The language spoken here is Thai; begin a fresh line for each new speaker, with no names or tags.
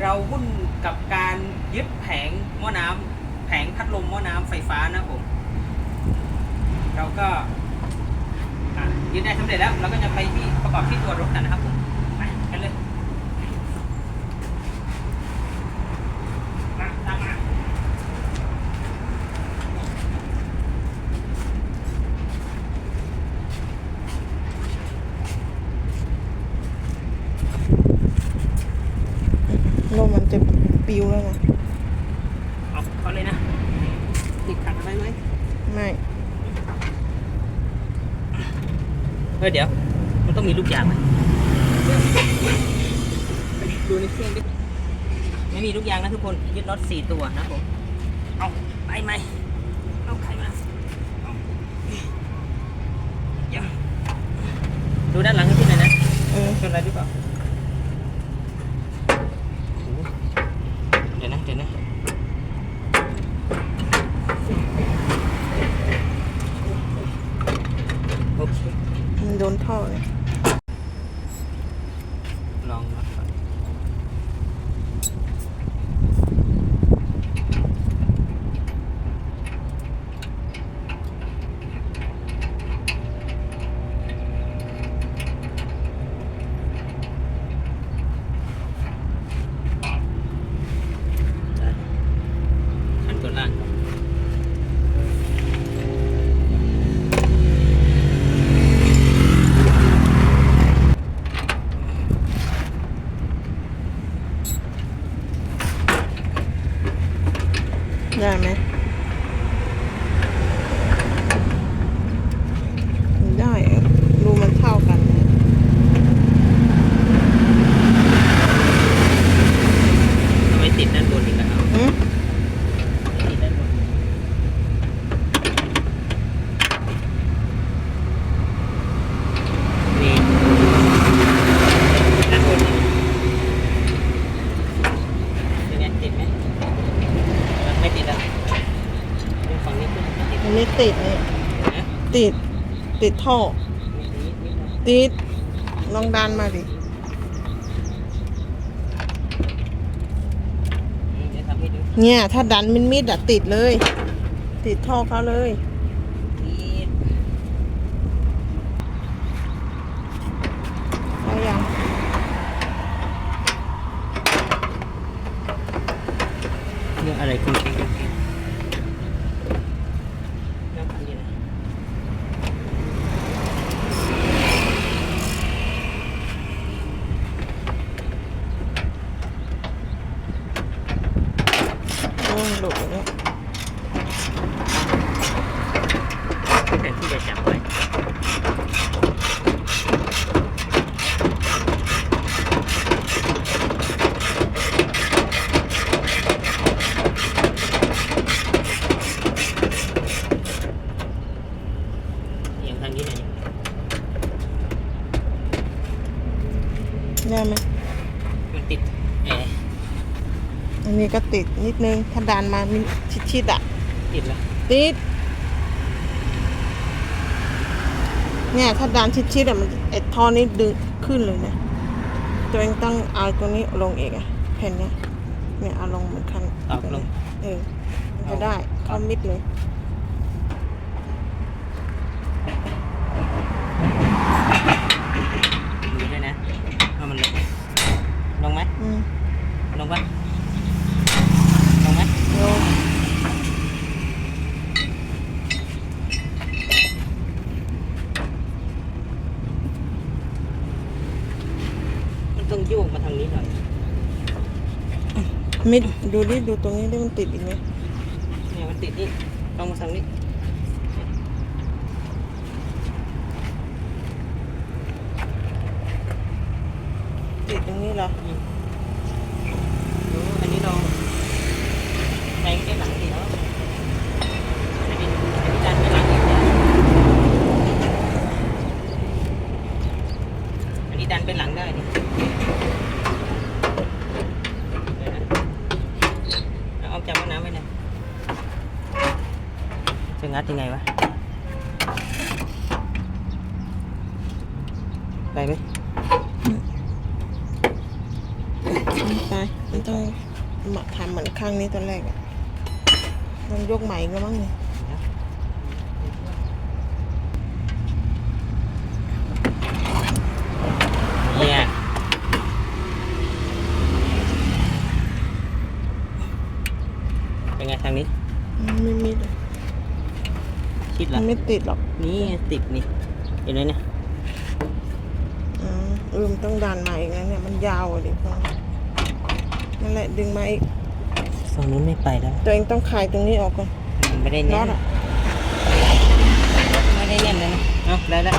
เราหุ้นกับการยึดแผงหม้อน้ำแผงพัดลมหม้อน้ำไฟฟ้านะผมเราก็ยึดได้สำเร็จแล้ว เราก็จะไปที่ประกอบที่ตัวรถกันนะครับผมไปกันเลยมาตามมา
ลมมันจะ ปิวแล้วไง
เอาเขาเลยนะ ติดขัดอะไรไหม
ไม่
เออเดี๋ยว มันต้องมีลูกยางไหมดูในเครื่องดิไม่มีลูกยางนะทุกคนยึดน็อตสี่ตัวนะผม เอาไปไหมเอาใครมาเอาเดี๋ยวดูด้านหลังให้พี่หน่อยนะ
เออ
เป็นอะไรหรือเปล่าโอ้โหเดี๋ยวนะ เดี๋ยวนะ โอเค
มันโดนท่อเลย
ลองน็อตก่อนได้ขันตัวล่างก่อน
ได้ไหมได้อะรูมันเท่ากันนะ
ทำไมติดด้านบนอีกแล้ว
หืม
ติดด้านบนนี่ด้านบนนี่เป็นไงติดไหมมันไม่ติดอะดูฝั่งนี้ขึ้ นไม่ติด
อันนี้ติดนี่
นะ
ติด ติดท่อ
นิดนิดนิดหน่อย
ติด ลองดันมาดิ
อืมเดี๋ยวทำให้ดู
เนี่ย ถ้าดันมิดมิดๆอะติดเลย ติดท่อเขาเลย
ติด
เขายัง
เรื่องอะไรคุณคิดกันเรื่องอันนี้นะ
โอ้ยหลุดแล้ว
อันนี้
ก็ติดนิดนึง ถ้าดันมามิชิดๆอะ
ติดแล้ว
ติด เนี่ยถ้าดันชิดๆอะมันไอ้ท่อนี้ดึงขึ้นเลยนะตัวเองต้องเอาตัวนี้ลงอีกอะแผ่นเนี้ยเนี่ยเอาลงเหมือนคัน
ตอกลง
เออมันจะได้เข้ามิดเลย
ดูด้วยนะว่ามันลงไหมลงไหม
อืม
ลงปะลงไหม
ลง
มันต้องโยกมาทางนี้หน่อย
มิดดูดิดูตรงนี้ได้มันติดอีกไหม
เนี่ยมันติดนี่ต้องมาทางนี้
ติดตรงนี้เหรอ
อืมดูอันนี้เราแทงแค่หลังดีแล้วอันนี้อันนี้ดันไปหลังอีกนะอันนี้ดันไปหลังได้นี่เดี๋ยวนะเอาเอาจับมะน้ำไว้หน่อย จะงัดยังไงวะ ไปไหม
ไปมันต้องทำเหมือนข้างนี้ตอนแรกอะต้องยกใหม่ก็มั้งเนี่ย
เนี่ยเป็นไงทางนี้
มันไม่มีเลย
ชิ ด
มั
ละ
นไม่ติดหรอก
นี่ติดนี่เห็นไหมเนี่ย
อืมเออมันต้องดันมาอีกนะเนี่ยมันยาวอะดิพ่อนั่นแหละดึงมาอีก
ฝั่งนู้นไม่ไปแล้ว
ตัวเองต้องคลายตรงนี้ออกก่อน
มันไม่ได้
น็
แน่
อนตอะ
ไม่ได้แน่นเลยนะเอาได้แล้ว